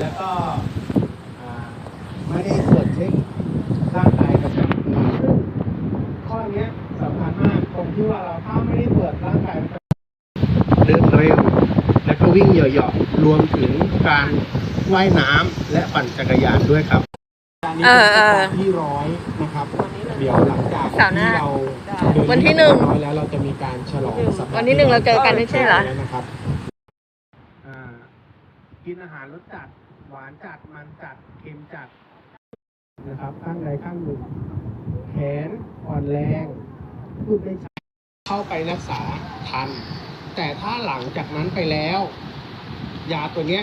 แล้วก็ไม่ได้ตรวจเช็คร่างกายประจำปีซึ่งข้อนี้สำคัญมากตรงที่ว่าเราถ้าไม่ได้ตรวจร่างกายเดินเร็ว และก็วิ่งเหยาะๆรวมถึงการว่ายน้ำและปั่นจักรยานด้วยครับอันนี้เป็นตอนที่ร้อยนะครับ เดี๋ยวหลังจากที่เราวันที่หนึ่งร้อยแล้วเราจะมีการฉลองวันที่หนึ่งเราเจอกันไม่ใช่เหรอนะกินอาหารรสจัด หวานจัดมันจัดเค็มจัดนะครับข้างใดข้างหนึ่ง แขนอ่อนแรงพูดไม่ชัดเข้าไปรักษาทัน แต่ถ้าหลังจากนั้นไปแล้ว ยาตัวเนี้ย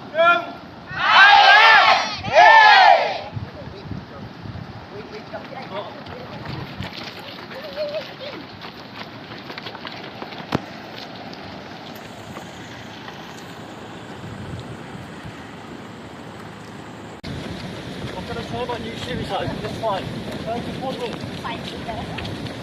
going to try my new shoes so it's fine. Thank you, Fine,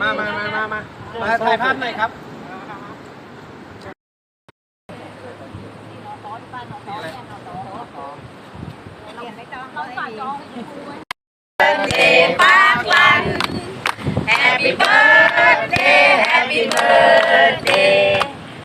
มามามามามามาถ่ายภาพหน่อยครับ